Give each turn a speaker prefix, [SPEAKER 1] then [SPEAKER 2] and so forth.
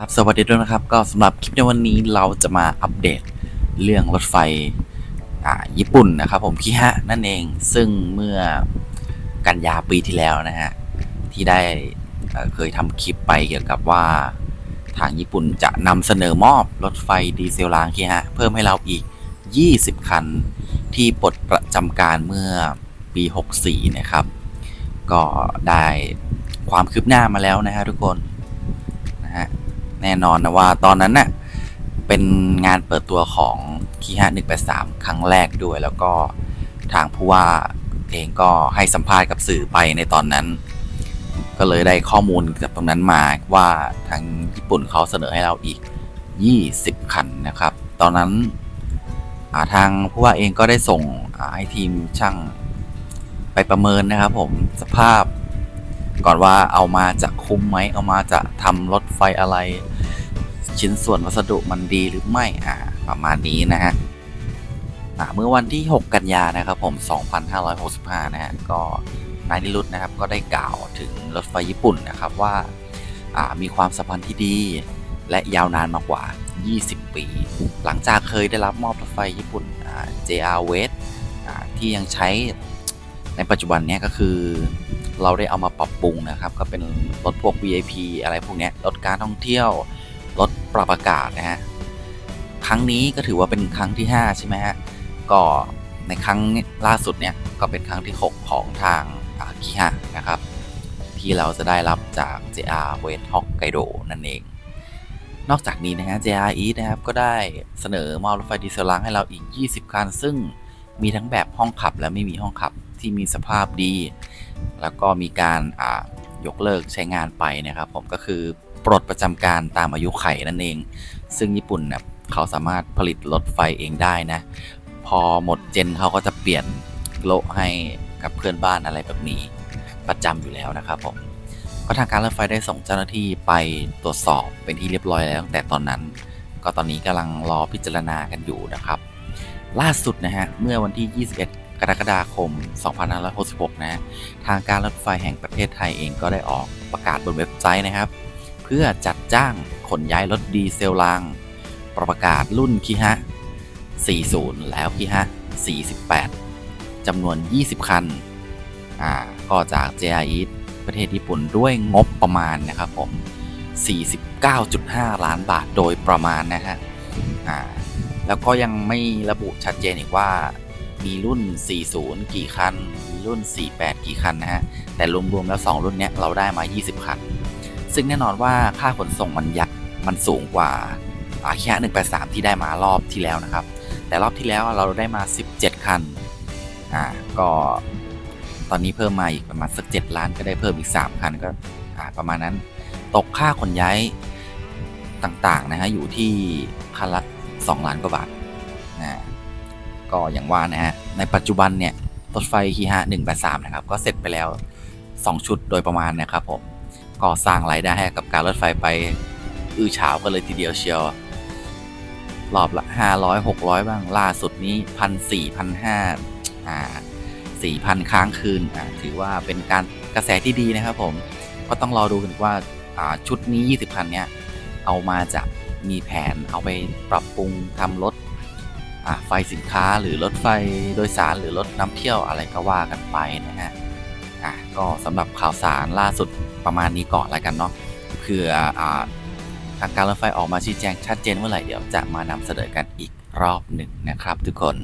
[SPEAKER 1] ครับสวัสดีด้วยนะครับก็สำหรับคลิปในวันนี้เราจะมาอัปเดตเรื่องรถไฟอ่าญี่ปุ่นนะครับผมคิฮะนั่นเองซึ่งเมื่อกันยาปีที่แล้วนะฮะที่ได้เอ่อเคยทำคลิปไปเกี่ยวกับว่าทางญี่ปุ่นจะนำเสนอมอบรถไฟดีเซลรางคิฮะเพิ่มให้เราอีก 20 คัน ที่ปลดประจำการเมื่อปี 64 นะครับ ก็ได้ความคืบหน้ามาแล้วนะฮะทุกคนนะฮะ แน่นอนนะว่าตอนนั้นน่ะเป็นงานเปิดตัวของคีฮะ183ครั้งแรกด้วยแล้วก็ทางผู้ว่าเองก็ให้สัมภาษณ์กับสื่อไปในตอนนั้น ก็เลยได้ข้อมูลจากตรงนั้นมาว่าทางญี่ปุ่นเขาเสนอให้เราอีก 20 คันนะครับ ตอนนั้นาทางผู้ว่าเองก็ได้ส่งให้ทีมช่างไปประเมินนะครับผมสภาพก่อนว่าเอามาจะคุ้มไหมเอามาจะทำรถไฟอะไร ชิ้นส่วนวัสดุมันดีหรือไม่อ่าประมาณนี้นะฮะเมื่อวันที่ 6 กันยานะครับผม 2565 นะฮะก็นายนิรุตนะครับก็ได้กล่าวถึงรถไฟญี่ปุ่นนะครับว่าอ่ามีความสัมพันธ์ที่ดีและยาวนานมากกว่า 20 ปี หลังจากเคยได้รับมอบรถไฟญี่ปุ่นอ่า JR West อ่าที่ยังใช้ในปัจจุบันเนี้ยก็คือ เราได้เอามาปรับปรุงนะครับ ก็เป็นรถพวก VIP อะไรพวกนี้รถการท่องเที่ยว รถปรับอากาศนะฮะครั้งนี้ก็ถือว่าเป็นครั้งที่ 5 ใช่ไหมฮะก็ในครั้งล่าสุดเนี่ยก็เป็นครั้งที่ 6 ของทางคิฮะนะครับ ที่เราจะได้รับจาก JR West Hokkaido นั่นเอง นอกจากนี้นะฮะ JR East นะครับก็ได้เสนอมอบรถไฟดีเซลล้างให้เราอีก 20 คัน ซึ่งมีทั้งแบบห้องขับและไม่มีห้องขับที่มีสภาพดี แล้วก็มีการยกเลิกใช้งานไปนะครับ ผมก็คือ ปลดประจำการตามอายุไขนั่นเอง ซึ่งญี่ปุ่นเนี่ยเขาสามารถผลิตรถไฟเองได้นะ พอหมดเจนเขาก็จะเปลี่ยนโลให้กับเพื่อนบ้านอะไรแบบนี้ ประจำอยู่แล้วนะครับผมก็ทางการรถไฟได้ส่งเจ้าหน้าที่ไปตรวจสอบเป็นที่เรียบร้อยแล้วตั้งแต่ตอนนั้น ก็ตอนนี้กำลังรอพิจารณากันอยู่นะครับ ล่าสุดนะฮะเมื่อวันที่ 21 กรกฎาคม 2566 นะฮะทางการรถไฟแห่งประเทศไทยเองก็ได้ออกประกาศบนเว็บไซต์นะครับ เพื่อจัดจ้างขนย้ายรถดีเซลราง ประกาศรุ่นคิฮะ 40 แล้วคิฮะ 48 จำนวน 20 คัน อ่า ก็จาก JRE ประเทศญี่ปุ่นด้วยงบประมาณนะครับผม 49.5 ล้านบาทโดยประมาณนะฮะ อ่า แล้วก็ยังไม่ระบุชัดเจนอีกว่ามีรุ่น 40 กี่คัน มีรุ่น 48 กี่คันนะฮะ แต่รวมๆแล้ว 2 รุ่นเนี้ยเราได้มา 20 คัน ซึ่งแน่นอนว่าค่าขนส่งมันยักมันสูงกว่าอาแค่183ที่ได้มารอบที่แล้วนะครับ แต่รอบที่แล้วเราได้มา 17 คันอ่าก็ตอนนี้เพิ่มมาอีกประมาณสัก 7 ล้านก็ได้เพิ่มอีก 3 คันก็อ่าประมาณนั้นตกค่าขนย้ายต่างๆนะฮะอยู่ที่คันละ2ล้านกว่าบาทนะก็อย่างว่านะฮะในปัจจุบันเนี่ยรถไฟคีฮะ183นะครับก็เสร็จไปแล้ว 2 ชุดโดยประมาณนะครับผม ก็สร้างรายได้ให้กับการรถไฟไป อื้อฉาวกันเลยทีเดียวเชียวรอบละ 500 600 บ้างล่าสุดนี้พันสี่พันห้าอ่าสี่พันค้างคืนอ่าถือว่าเป็นการกระแสที่ดีนะครับผมก็ต้องรอดูกันว่าอ่าชุดนี้ 20พันเนี่ยเอามาจะมีแผนเอาไปปรับปรุงทำรถอ่าไฟสินค้าหรือรถไฟโดยสารหรือรถนำเที่ยวอะไรก็ว่ากันไปนะฮะอะก็สำหรับข่าวสารล่าสุด ประมาณนี้ก่อนแล้วกันเนาะเผื่ออ่าทางการรถไฟออกมาชี้แจงชัดเจนเมื่อไหร่เดี๋ยวจะมานำเสนอกันอีกรอบหนึ่งนะครับทุกคน